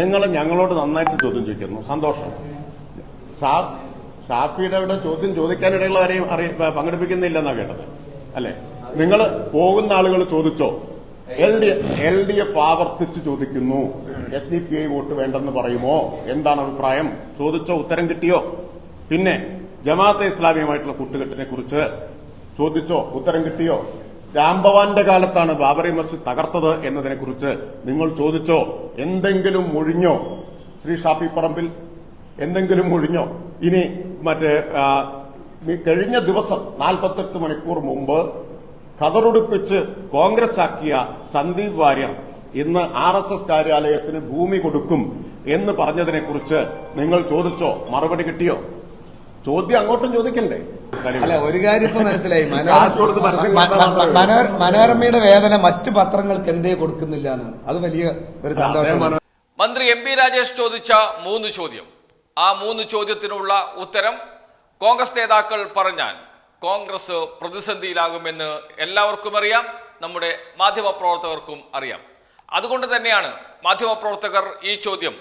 നിങ്ങൾ ഞങ്ങളോട് നന്നായിട്ട് ചോദ്യം ചോദിക്കുന്നു. സന്തോഷം. സാർ ഷാഫിയുടെ അവിടെ ചോദ്യം ചോദിക്കാനിടയുള്ളവരെയും അറി പങ്കെടുപ്പിക്കുന്നില്ലെന്നാണ് കേട്ടത്. അല്ലെ? നിങ്ങൾ പോകുന്ന ആളുകൾ ചോദിച്ചോ? L D L D F ആവർത്തിച്ച് ചോദിക്കുന്നു. S D P I vote വേണ്ടെന്ന് പറയുമോ? എന്താണ് അഭിപ്രായം? ചോദിച്ചോ? ഉത്തരം കിട്ടിയോ? പിന്നെ ജമാഅത്തെ ഇസ്ലാമിയുമായിട്ടുള്ള കൂട്ടുകെട്ടിനെ കുറിച്ച് ചോദിച്ചോ? ഉത്തരം കിട്ടിയോ? രാംഭവാന്റെ കാലത്താണ് ബാബറി മസ്ജിദ് തകർത്തത് എന്നതിനെ കുറിച്ച് നിങ്ങൾ ചോദിച്ചോ? എന്തെങ്കിലും മുഴിഞ്ഞോ? ശ്രീ ഷാഫി പറമ്പിൽ എന്തെങ്കിലും മുഴിഞ്ഞോ? ഇനി മറ്റേ കഴിഞ്ഞ ദിവസം നാൽപ്പത്തെട്ട് മണിക്കൂർ മുമ്പ് കതറുടുപ്പിച്ച് കോൺഗ്രസ് ആക്കിയ സന്ദീപ് വാര്യർ ഇന്ന് ആർ എസ് എസ് കാര്യാലയത്തിന് ഭൂമി കൊടുക്കും എന്ന് പറഞ്ഞതിനെ കുറിച്ച് നിങ്ങൾ ചോദിച്ചോ? മറുപടി കിട്ടിയോ? ചോദ്യം അങ്ങോട്ടും ചോദിക്കണ്ടേ? അല്ല ഒരു കാര്യം ഇപ്പൊ മനസ്സിലായി. മനോരമയുടെ വേദന മറ്റു പത്രങ്ങൾക്ക് എന്തേ കൊടുക്കുന്നില്ല അത് വലിയ ഒരു സന്തോഷം മന്ത്രി എം പി രാജേഷ് ചോദിച്ച മൂന്ന് ചോദ്യം. ആ മൂന്ന് ചോദ്യത്തിനുള്ള ഉത്തരം കോൺഗ്രസ് നേതാക്കൾ പറഞ്ഞാൽ കോൺഗ്രസ് പ്രതിസന്ധിയിലാകുമെന്ന് എല്ലാവർക്കും അറിയാം. നമ്മുടെ മാധ്യമപ്രവർത്തകർക്കും അറിയാം. അതുകൊണ്ട് തന്നെയാണ് മാധ്യമപ്രവർത്തകർ ഈ ചോദ്യം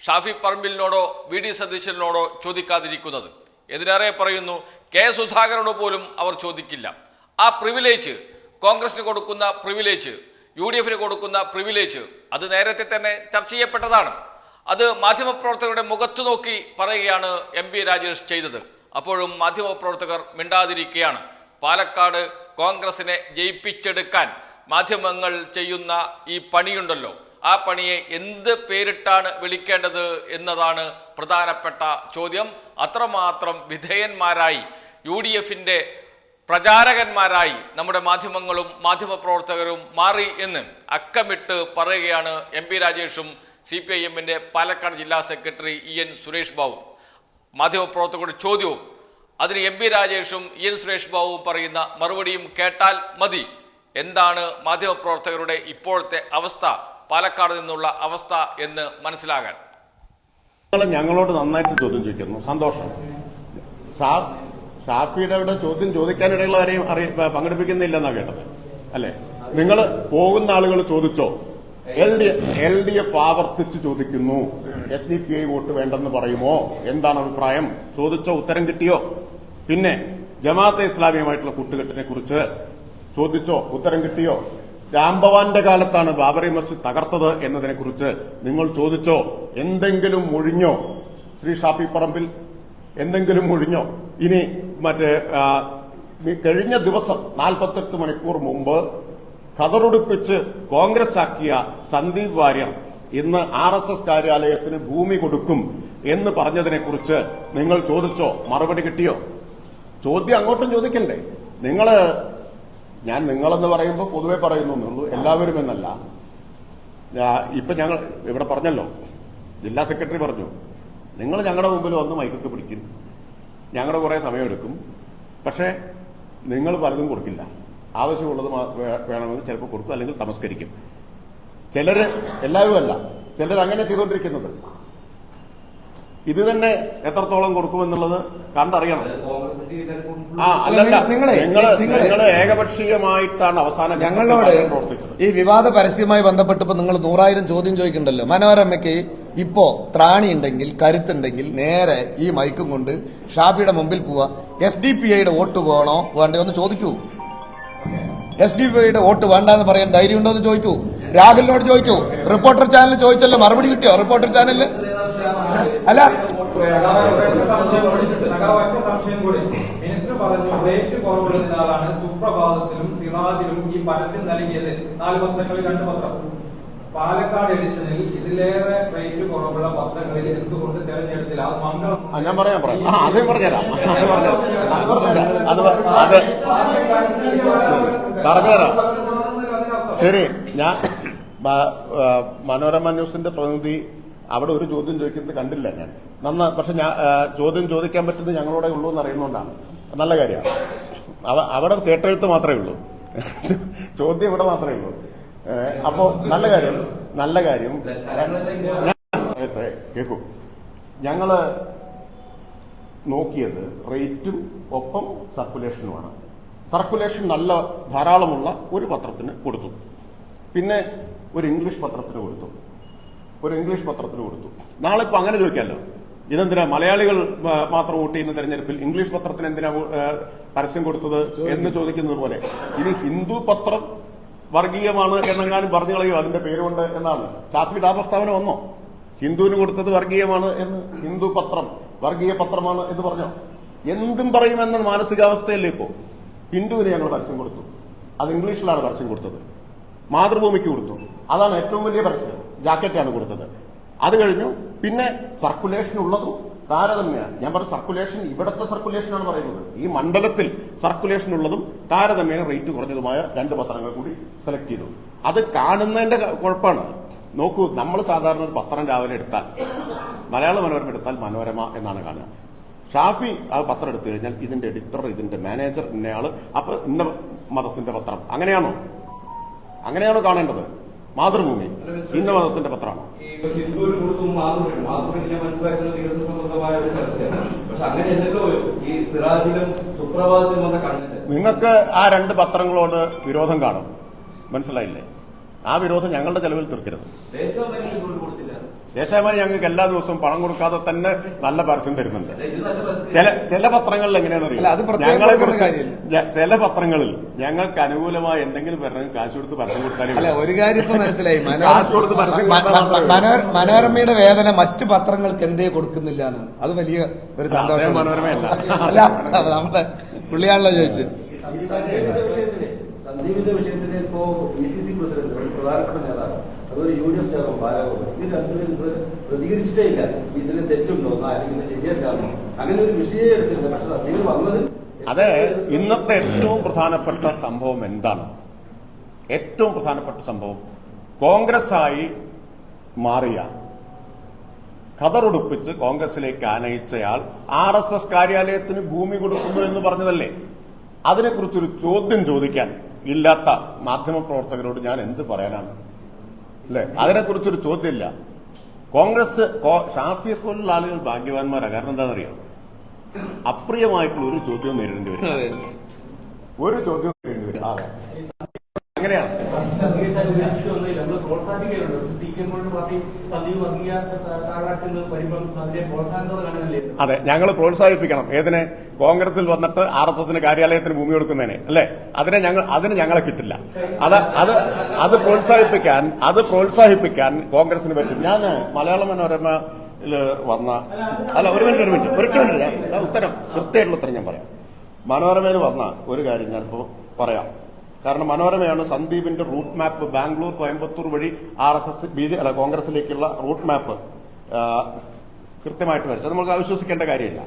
ഷാഫി പറമ്പിലിനോടോ വി ഡി സതീശനോടോ ചോദിക്കാതിരിക്കുന്നത്. എതിരേറെ പറയുന്നു കെ സുധാകരനോട് പോലും അവർ ചോദിക്കില്ല. ആ പ്രിവിലേജ് കോൺഗ്രസിന് കൊടുക്കുന്ന പ്രിവിലേജ് യു ഡി എഫിന് കൊടുക്കുന്ന പ്രിവിലേജ് അത് നേരത്തെ തന്നെ ചർച്ച ചെയ്യപ്പെട്ടതാണ്. അത് മാധ്യമപ്രവർത്തകരുടെ മുഖത്തു നോക്കി പറയുകയാണ് എം പി രാജേഷ് ചെയ്തത്. അപ്പോഴും മാധ്യമപ്രവർത്തകർ മിണ്ടാതിരിക്കുകയാണ്. പാലക്കാട് കോൺഗ്രസിനെ ജയിപ്പിച്ചെടുക്കാൻ മാധ്യമങ്ങൾ ചെയ്യുന്ന ഈ പണിയുണ്ടല്ലോ. ആ പണിയെ എന്ത് പേരിട്ടാണ് വിളിക്കേണ്ടത് എന്നതാണ് പ്രധാനപ്പെട്ട ചോദ്യം. അത്രമാത്രം വിധേയന്മാരായി യു ഡി എഫിന്റെ പ്രചാരകന്മാരായി നമ്മുടെ മാധ്യമങ്ങളും മാധ്യമപ്രവർത്തകരും മാറി എന്ന് അക്കമിട്ട് പറയുകയാണ് എം പി രാജേഷും സി പി ഐ എമ്മിന്റെ പാലക്കാട് ജില്ലാ secretary E N Suresh Babu മാധ്യമപ്രവർത്തകരുടെ ചോദ്യവും അതിന് എം പി രാജേഷും ഇ എൻ സുരേഷ് ബാബുവും പറയുന്ന മറുപടിയും കേട്ടാൽ മതി. എന്താണ് മാധ്യമപ്രവർത്തകരുടെ ഇപ്പോഴത്തെ അവസ്ഥ പാലക്കാട് നിന്നുള്ള അവസ്ഥ എന്ന് മനസ്സിലാകാൻ? ഞങ്ങളോട് നന്നായിട്ട് ചോദ്യം ചോദിക്കുന്നു. സന്തോഷം. ഷാഫിയുടെ അവിടെ ചോദ്യം ചോദിക്കാനിടയുള്ളവരെയും അറി പങ്കെടുപ്പിക്കുന്നില്ലെന്നാ കേട്ടത്. അല്ലെ? നിങ്ങൾ പോകുന്ന ആളുകൾ ചോദിച്ചോ? L D L D F ആവർത്തിച്ച് ചോദിക്കുന്നു. S D P I vote വേണ്ടെന്ന് പറയുമോ? എന്താണ് അഭിപ്രായം? ചോദിച്ചോ? ഉത്തരം കിട്ടിയോ? പിന്നെ ജമാഅത്തെ ഇസ്ലാമിയുമായിട്ടുള്ള കൂട്ടുകെട്ടിനെ കുറിച്ച് ചോദിച്ചോ? ഉത്തരം കിട്ടിയോ? രാംഭവാന്റെ കാലത്താണ് ബാബറി മസ്ജിദ് തകർത്തത് എന്നതിനെ കുറിച്ച് നിങ്ങൾ ചോദിച്ചോ? എന്തെങ്കിലും മുഴിഞ്ഞോ ശ്രീ ഷാഫി പറമ്പിൽ എന്തെങ്കിലും മുഴിഞ്ഞോ ഇനി മറ്റേ കഴിഞ്ഞ ദിവസം നാൽപ്പത്തെട്ട് മണിക്കൂർ മുമ്പ് കതറുടുപ്പിച്ച് കോൺഗ്രസ് ആക്കിയ സന്ദീപ് വാര്യർ ഇന്ന് ആർ എസ് എസ് കാര്യാലയത്തിന് ഭൂമി കൊടുക്കും എന്ന് പറഞ്ഞതിനെ കുറിച്ച് നിങ്ങൾ ചോദിച്ചോ? മറുപടി കിട്ടിയോ? ചോദ്യം അങ്ങോട്ടും ചോദിക്കണ്ടേ? നിങ്ങൾ ഞാൻ നിങ്ങളെന്ന് പറയുമ്പോൾ പൊതുവെ പറയുന്നുള്ളൂ എല്ലാവരും എന്നല്ല. ഇപ്പൊ ഞങ്ങൾ ഇവിടെ പറഞ്ഞല്ലോ. ജില്ലാ സെക്രട്ടറി പറഞ്ഞു നിങ്ങൾ ഞങ്ങളുടെ മുമ്പിൽ വന്ന് മൈക്കൊക്കെ പിടിക്കും. ഞങ്ങളുടെ കുറേ സമയമെടുക്കും. പക്ഷേ നിങ്ങൾ പലതും കൊടുക്കില്ല. ആവശ്യമുള്ളത് വേണമെന്ന് ചിലപ്പോൾ കൊടുക്കും അല്ലെങ്കിൽ തമസ്കരിക്കും. ചിലര് എല്ലാവരും അല്ല. ചിലർ അങ്ങനെ ചെയ്തുകൊണ്ടിരിക്കുന്നത് ഇത് തന്നെ എത്രത്തോളം കൊടുക്കുമെന്നുള്ളത് കണ്ടറിയണം. നിങ്ങളെ- ഏകപക്ഷീയമായിട്ടാണ് അവസാനം ഞങ്ങളോട് ഈ വിവാദ പരസ്യമായി ബന്ധപ്പെട്ടപ്പോ നിങ്ങൾ നൂറായിരം ചോദ്യം ചോദിക്കണ്ടല്ലോ മനോരമയ്ക്ക് ഇപ്പോ ത്രാണി ഉണ്ടെങ്കിൽ കരുത്തുണ്ടെങ്കിൽ നേരെ ഈ മൈക്കും കൊണ്ട് ഷാഫിയുടെ മുമ്പിൽ പോവാ എസ് ഡി പി ഐയുടെ വോട്ട് പോകണോ വേണ്ടേ ഒന്ന് ചോദിക്കൂ എസ് ഡി പി ഐയുടെ വോട്ട് വേണ്ടെന്ന് പറയാൻ ധൈര്യം ഉണ്ടോ എന്ന് ചോദിക്കൂ രാഹുലിനോട് ചോദിക്കൂ റിപ്പോർട്ടർ ചാനൽ ചോദിച്ചല്ലോ മറുപടി കിട്ടിയോ റിപ്പോർട്ടർ ചാനലിൽ അല്ല പറഞ്ഞു റേറ്റ് കുറവുള്ളതിനാലാണ് സുപ്രഭാതത്തിലും സിറാജിലും ഈ പരസ്യം നൽകിയത്? നാല് പത്രങ്ങളിൽ രണ്ട് പത്രം. പാലക്കാട് എഡിഷനിൽ ഇതിലേറെ റേറ്റ് കുറവുള്ള പത്രങ്ങളിൽ എന്തുകൊണ്ട് തെരഞ്ഞെടുത്തില്ല? അത് മംഗളം ഞാൻ പറയാം പറഞ്ഞുതരാം. അത് അത് ശരി ഞാൻ മനോരമ ന്യൂസിന്റെ പ്രതിനിധി അവിടെ ഒരു ചോദ്യം ചോദിക്കുന്നത് കണ്ടില്ല ഞാൻ. നന്ന പക്ഷെ ഞാൻ ചോദ്യം ചോദിക്കാൻ പറ്റുന്നത് ഞങ്ങളോടെ ഉള്ളൂ എന്ന് നല്ല കാര്യമാണ് അവ- അവിടെ കേട്ടെഴുത്ത് മാത്രമേ ഉള്ളൂ. ചോദ്യം ഇവിടെ മാത്രമേ ഉള്ളൂ. ഏ, അപ്പോ നല്ല കാര്യം നല്ല കാര്യം. കേൾക്കൂ ഞങ്ങൾ നോക്കിയത് റേറ്റും ഒപ്പം സർക്കുലേഷനുമാണ്. സർക്കുലേഷൻ നല്ല ധാരാളമുള്ള ഒരു പത്രത്തിന് കൊടുത്തു. പിന്നെ ഒരു ഇംഗ്ലീഷ് പത്രത്തിന് കൊടുത്തു. ഒരു ഇംഗ്ലീഷ് പത്രത്തിന് കൊടുത്തു. നാളെ ഇപ്പൊ അങ്ങനെ ചോദിക്കാമല്ലോ ഇതെന്തിനാ? മലയാളികൾ മാത്രം വോട്ട് ചെയ്യുന്ന തെരഞ്ഞെടുപ്പിൽ ഇംഗ്ലീഷ് പത്രത്തിന് എന്തിനാ പരസ്യം കൊടുത്തത് എന്ന് ചോദിക്കുന്നത് പോലെ. ഇനി ഹിന്ദു പത്രം വർഗീയമാണ് എന്നെങ്ങാനും പറഞ്ഞു കളയോ? അതിന്റെ പേരുകൊണ്ട് എന്നാണ്. ഷാഫിയുടെ ആ പ്രസ്താവന വന്നോ? ഹിന്ദുവിന് കൊടുത്തത് വർഗീയമാണ് എന്ന് ഹിന്ദു പത്രം വർഗീയ പത്രമാണ് എന്ന് പറഞ്ഞോ? എന്തും പറയുമെന്ന മാനസികാവസ്ഥയല്ലേ ഇപ്പോ? ഹിന്ദുവിന് ഞങ്ങൾ പരസ്യം കൊടുത്തു. അത് ഇംഗ്ലീഷിലാണ് പരസ്യം കൊടുത്തത്. മാതൃഭൂമിക്ക് കൊടുത്തു. അതാണ് ഏറ്റവും വലിയ പരസ്യം. ജാക്കറ്റാണ് കൊടുത്തത്. അത് കഴിഞ്ഞു പിന്നെ സർക്കുലേഷൻ ഉള്ളതും താരതമ്യാണ്. ഞാൻ പറഞ്ഞ സർക്കുലേഷൻ ഇവിടത്തെ സർക്കുലേഷനാണ് പറയുന്നത്. ഈ മണ്ഡലത്തിൽ സർക്കുലേഷൻ ഉള്ളതും താരതമ്യേന റേറ്റ് കുറഞ്ഞതുമായ രണ്ട് പത്രങ്ങൾ കൂടി സെലക്ട് ചെയ്തു. അത് കാണുന്നതിന്റെ കുഴപ്പമാണ്. നോക്കൂ നമ്മൾ സാധാരണ ഒരു പത്രം രാവിലെ എടുത്താൽ മലയാള മനോരമ എടുത്താൽ മനോരമ എന്നാണ് കാണുക. ഷാഫി ആ പത്രം എടുത്തു കഴിഞ്ഞാൽ ഇതിന്റെ എഡിറ്റർ ഇതിന്റെ മാനേജർ ഇന്നയാൾ അപ്പൊ ഇന്ന മതത്തിന്റെ പത്രം. അങ്ങനെയാണോ? അങ്ങനെയാണോ കാണേണ്ടത്? മാതൃഭൂമി ഇന്ന മതത്തിന്റെ പത്രമാണോ? ഈ ഒരു കുടുംബം മാതൃഭൂമി മാതൃഭൂമി ഞാൻ മനസ്സിലാക്കുന്നത് വികസന സംബന്ധമായ ഒരു ചർച്ചയാണ്. പക്ഷെ അങ്ങനെയല്ലല്ലോ ഈ സിറാജിലും സുപ്രഭാതത്തിലും വന്ന കണ്ടന്റ് നിങ്ങൾക്ക് ആ രണ്ട് പത്രങ്ങളോട് വിരോധം കാണും. മനസ്സിലായില്ലേ? ആ വിരോധം ഞങ്ങളുടെ ചെലവിൽ തീർക്കരുത്. കൊടുത്തില്ല. ദേശാഭിമാനി ഞങ്ങൾക്ക് എല്ലാ ദിവസവും പണം കൊടുക്കാതെ തന്നെ നല്ല പരസ്യം തരുന്നുണ്ട്. ചില ചില പത്രങ്ങളിൽ എങ്ങനെയാണ് അല്ല, അത് അറിയാം ഞങ്ങളെ കുറിച്ച് ചില പത്രങ്ങളിൽ ഞങ്ങൾക്ക് അനുകൂലമായ എന്തെങ്കിലും പറഞ്ഞു കാശ് കൊടുത്ത് പരസ്യം കൊടുത്താലും അല്ല ഒരു കാര്യം ഇപ്പൊ മനസ്സിലായി. കാശ് കൊടുത്ത് പരസ്യം മനോരമയുടെ വേദന മറ്റു പത്രങ്ങൾക്ക് എന്തേ കൊടുക്കുന്നില്ല എന്നാണ്. അത് വലിയ ഒരു സന്തോഷം മനോരമയല്ല. അല്ല നമ്മുടെ പുള്ളിയാണല്ലോ ചോദിച്ചു സന്ദീപിന്റെ വിഷയത്തിൽ ഇപ്പോ ബി സി സി പ്രസിഡന്റ് ഒരു പ്രധാനപ്പെട്ട നേതാവ് അതൊരു യു ഡി എഫ് ചേർന്ന് ബാലഗോപാൽ. ഇത് കണ്ടു ഇതുവരെ പ്രതികരിച്ചിട്ടേ ഇല്ല ഇതിൽ തെറ്റുണ്ടോ? അല്ലെങ്കിൽ ഇത് ശരിയല്ലാന്നോ അങ്ങനെ ഒരു വിഷയം എടുത്തില്ല പക്ഷെ അദ്ദേഹം വന്നത് അതെ ഇന്നത്തെ ഏറ്റവും പ്രധാനപ്പെട്ട സംഭവം എന്താണ്? ഏറ്റവും പ്രധാനപ്പെട്ട സംഭവം കോൺഗ്രസ് ആയി മാറിയ ഖദറുടുപ്പിച്ച് കോൺഗ്രസിലേക്ക് ആനയിച്ചയാൾ ആർ എസ് എസ് കാര്യാലയത്തിന് ഭൂമി കൊടുക്കുന്നു എന്ന് പറഞ്ഞതല്ലേ? അതിനെക്കുറിച്ചൊരു ചോദ്യം ചോദിക്കാൻ ഇല്ലാത്ത മാധ്യമപ്രവർത്തകരോട് ഞാൻ എന്ത് പറയാനാണ്? അല്ലെ? അതിനെക്കുറിച്ചൊരു ചോദ്യമില്ല. കോൺഗ്രസ് ശാസ്ത്രീയ പോലുള്ള ആളുകൾ ഭാഗ്യവാന്മാരാണ് കാരണം എന്താണെന്നറിയോ? അപ്രിയമായിട്ടുള്ള ഒരു ചോദ്യം നേരിടേണ്ടി വരും. ഒരു ചോദ്യം നേരിടേണ്ടി വരും. അതെ. അങ്ങനെയാണ്. അതെ ഞങ്ങൾ പ്രോത്സാഹിപ്പിക്കണം. ഏതിനെ? കോൺഗ്രസിൽ വന്നിട്ട് ആർ എസ് എസിന് കാര്യാലയത്തിന് ഭൂമി കൊടുക്കുന്നതിനെ അല്ലെ? അതിനെ ഞങ്ങൾ അതിന് ഞങ്ങളെ കിട്ടില്ല. അത് അത് അത് പ്രോത്സാഹിപ്പിക്കാൻ അത് പ്രോത്സാഹിപ്പിക്കാൻ കോൺഗ്രസിന് പറ്റും. ഞാൻ മലയാള മനോരമ വന്ന അല്ല ഒരു മിനിറ്റ് ഒരു മിനിറ്റ് ഒരു മിനിറ്റ് ഞാൻ ഉത്തരം കൃത്യമായിട്ടുള്ള ഉത്തരം ഞാൻ പറയാം. മനോരമയിൽ വന്ന ഒരു കാര്യം ഞാനിപ്പോ പറയാം. കാരണം മനോരമയാണ് സന്ദീപിന്റെ റൂട്ട് മാപ്പ് ബാംഗ്ലൂർ കോയമ്പത്തൂർ വഴി R S S B J അല്ല കോൺഗ്രസിലേക്കുള്ള റൂട്ട് മാപ്പ് കൃത്യമായിട്ട് വരച്ചത് നമുക്ക് അവിശ്വസിക്കേണ്ട കാര്യമില്ല.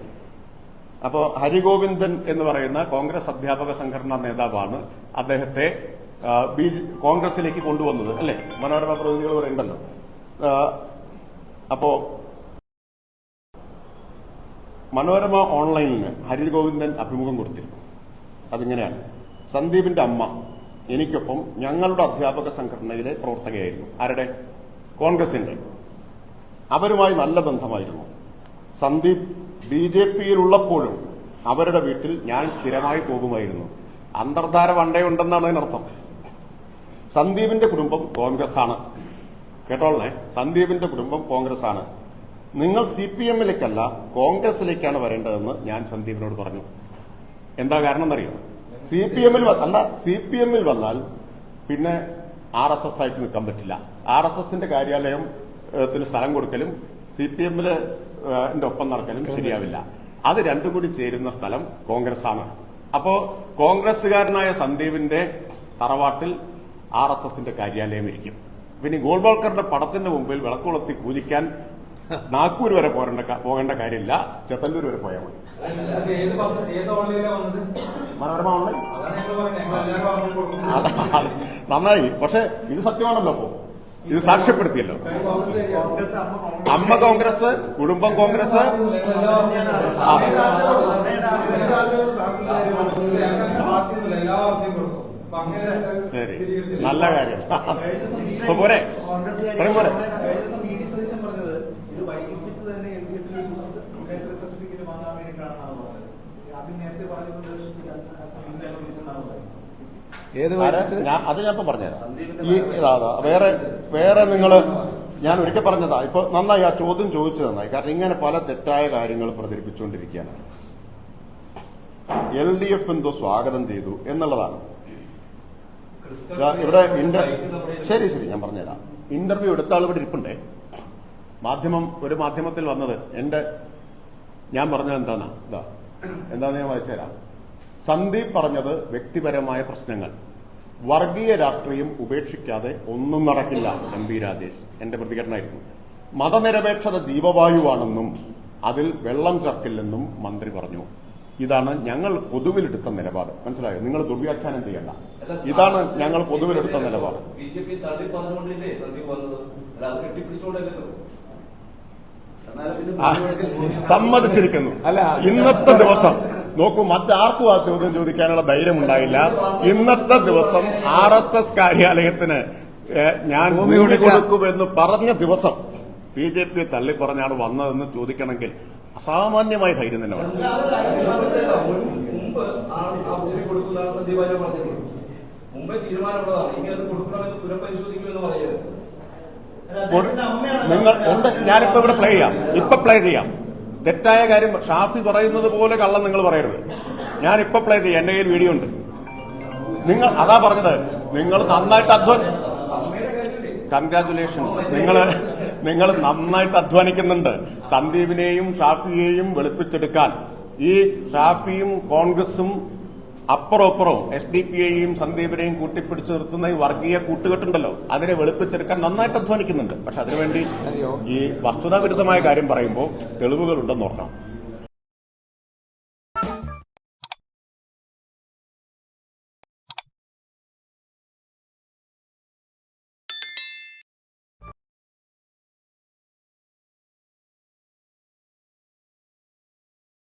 അപ്പോൾ ഹരിഗോവിന്ദൻ എന്ന് പറയുന്ന കോൺഗ്രസ് അധ്യാപക സംഘടനാ നേതാവാണ് അദ്ദേഹത്തെ ബി കോൺഗ്രസിലേക്ക് കൊണ്ടുവന്നത് അല്ലേ? മനോരമ പ്രതിനിധികൾ ഇവിടെ ഉണ്ടല്ലോ. അപ്പോ മനോരമ ഓൺലൈനിന് ഹരിഗോവിന്ദൻ അഭിമുഖം കൊടുത്തിരുന്നു. അതിങ്ങനെയാണ്. സന്ദീപിന്റെ അമ്മ എനിക്കൊപ്പം ഞങ്ങളുടെ അധ്യാപക സംഘടനയിലെ പ്രവർത്തകയായിരുന്നു. ആരുടെ? കോൺഗ്രസിന്റെ. അവരുമായി നല്ല ബന്ധമായിരുന്നു. സന്ദീപ് ബി ജെ പിയിലുള്ളപ്പോഴും അവരുടെ വീട്ടിൽ ഞാൻ സ്ഥിരമായി പോകുമായിരുന്നു. അന്തർധാര വണ്ടയുണ്ടെന്നാണ് അതിനർത്ഥം. സന്ദീപിന്റെ കുടുംബം കോൺഗ്രസ് ആണ് കേട്ടോളേ സന്ദീപിന്റെ കുടുംബം കോൺഗ്രസ് ആണ് നിങ്ങൾ സി പി എമ്മിലേക്കല്ല കോൺഗ്രസിലേക്കാണ് വരേണ്ടതെന്ന് ഞാൻ സന്ദീപിനോട് പറഞ്ഞു. എന്താ കാരണം എന്നറിയോ സി പി എമ്മിൽ അല്ല സി പി എമ്മിൽ വന്നാൽ പിന്നെ ആർ എസ് എസ് ആയിട്ട് നിൽക്കാൻ പറ്റില്ല. ആർ എസ് എസിന്റെ കാര്യാലയം ത്തിന് സ്ഥലം കൊടുക്കലും സി പി എമ്മിൽ ഒപ്പം നടക്കലും ശരിയാവില്ല. അത് രണ്ടും കൂടി ചേരുന്ന സ്ഥലം കോൺഗ്രസ് ആണ് അപ്പോ കോൺഗ്രസ്സുകാരനായ സന്ദീപിന്റെ തറവാട്ടിൽ ആർ എസ് എസിന്റെ കാര്യാലയം ഇരിക്കും. പിന്നെ ഗോൾവാൾക്കറുടെ പടത്തിന്റെ മുമ്പിൽ വിളക്കുളത്തി പൂജിക്കാൻ നാഗ്പൂർ വരെ പോരേണ്ട ക- പോകേണ്ട കാര്യമില്ല. ചെത്തല്ലൂർ വരെ പോയാൽ മതി. മനോരമ ഓൺലൈൻ. നന്നായി. പക്ഷെ ഇത് സത്യമാണല്ലോ അപ്പോ. ഇത് സാക്ഷ്യപ്പെടുത്തിയല്ലോ. അമ്മ കോൺഗ്രസ്. കുടുംബം കോൺഗ്രസ്. ശരി. നല്ല കാര്യം. പോരെ. പറയും പോരെ പറഞ്ഞത് ഇത് വൈകിപ്പിച്ച് തന്നെ എൽ ഡി എഫിൽ സർട്ടിഫിക്കറ്റ് വാങ്ങാൻ വേണ്ടിയിട്ടാണെന്നാണ് പറഞ്ഞത് അത് നേരത്തെ പറഞ്ഞത് സമീപനം പറയുന്നത് ഏത് ഞാൻ അത് ഞാൻ ഇപ്പൊ പറഞ്ഞുതരാം. ഈ ഇതാ. വേറെ വേറെ നിങ്ങൾ ഞാൻ ഒരിക്കൽ പറഞ്ഞതാ. ഇപ്പൊ നന്നായി ആ ചോദ്യം ചോദിച്ചു നന്നായി. കാരണം ഇങ്ങനെ പല തെറ്റായ കാര്യങ്ങൾ പ്രചരിപ്പിച്ചുകൊണ്ടിരിക്കുകയാണ്. എൽ ഡി എഫ് എന്തോ സ്വാഗതം ചെയ്തു എന്നുള്ളതാണ്. ഇവിടെ ശരി ശരി ഞാൻ പറഞ്ഞുതരാം. ഇന്റർവ്യൂ എടുത്ത ആൾ ഇവിടെ ഇരിപ്പുണ്ടേ. മാധ്യമം ഒരു മാധ്യമത്തിൽ വന്നത് എന്റെ ഞാൻ പറഞ്ഞത് എന്താന്നാ? ഇതാ. എന്താന്ന് ഞാൻ വായിച്ചുതരാം. സന്ദീപ് പറഞ്ഞത് വ്യക്തിപരമായ പ്രശ്നങ്ങൾ. വർഗീയ രാഷ്ട്രീയം ഉപേക്ഷിക്കാതെ ഒന്നും നടക്കില്ല എം പി രാജേഷ്. എന്റെ പ്രതികരണമായിരുന്നു. മതനിരപേക്ഷത ജീവവായുവാണെന്നും അതിൽ വെള്ളം ചർക്കില്ലെന്നും മന്ത്രി പറഞ്ഞു. ഇതാണ് ഞങ്ങൾ പൊതുവിലെടുത്ത നിലപാട്. മനസ്സിലായോ? നിങ്ങൾ ദുർവ്യാഖ്യാനം ചെയ്യണ്ട. ഇതാണ് ഞങ്ങൾ പൊതുവിലെടുത്ത നിലപാട്. ബി ജെ പി തള്ളി പറഞ്ഞുകൊണ്ടില്ലേ സന്ദീപ് വന്നത് അല്ല അത് കെട്ടിപ്പിടിച്ചുകൊണ്ടല്ലോ എന്നാലും പിന്നെ ആ, മുൻവഴക്കിൽ സമ്മതിച്ചിരിക്കുന്നു. അല്ല. ഇന്നത്തെ ദിവസം നോക്കൂ മറ്റാർക്കും ആ ചോദ്യം ചോദിക്കാനുള്ള ധൈര്യം ഉണ്ടായില്ല ഇന്നത്തെ ദിവസം ആർ എസ് എസ് കാര്യാലയത്തിന് ഞാൻ ഭൂമി കൊടുക്കുമെന്ന് പറഞ്ഞ ദിവസം ബി ജെ പി തള്ളിപ്പറഞ്ഞാണ് വന്നതെന്ന് ചോദിക്കണമെങ്കിൽ അസാമാന്യമായ ധൈര്യം തന്നെ വേണം. മുമ്പ് തീരുമാനമുള്ളതാണ്. ഇനി അത് കൊടുക്കണമെന്ന് പുനഃപരിശോധിക്കുമെന്ന് പറയുന്നത്. കൊടു- നിങ്ങൾ ഉണ്ട്. ഞാനിപ്പോ ഇവിടെ പ്ലേ ചെയ്യാം. ഇപ്പൊ പ്ലേ ചെയ്യാം. തെറ്റായ കാര്യം ഷാഫി പറയുന്നത് പോലെ കള്ളം നിങ്ങൾ പറയരുത്. ഞാൻ ഇപ്പൊ പ്ലേ ചെയ്യാം. എന്റെ കയ്യിൽ വീഡിയോ ഉണ്ട്. നിങ്ങൾ അതാ പറഞ്ഞത്. നിങ്ങൾ നന്നായിട്ട് അധ്വാന കൺഗ്രാചുലേഷൻസ് നിങ്ങൾ നിങ്ങൾ നന്നായിട്ട് അധ്വാനിക്കുന്നുണ്ട്. സന്ദീപിനെയും ഷാഫിയെയും വെളുപ്പിച്ചെടുക്കാൻ. ഈ ഷാഫിയും കോൺഗ്രസും അപ്പുറം അപ്പുറവും എസ് ഡി പി ഐയും സന്ദീപിനെയും കൂട്ടിപ്പിടിച്ചു നിർത്തുന്ന ഈ വർഗീയ കൂട്ടുകെട്ടുണ്ടല്ലോ. അതിനെ വെളുപ്പിച്ചെടുക്കാൻ നന്നായിട്ട് അധ്വാനിക്കുന്നുണ്ട്. പക്ഷെ അതിനുവേണ്ടി ഈ വസ്തുതാവിരുദ്ധമായ കാര്യം പറയുമ്പോൾ തെളിവുകളുണ്ടെന്ന് ഓർക്കണം.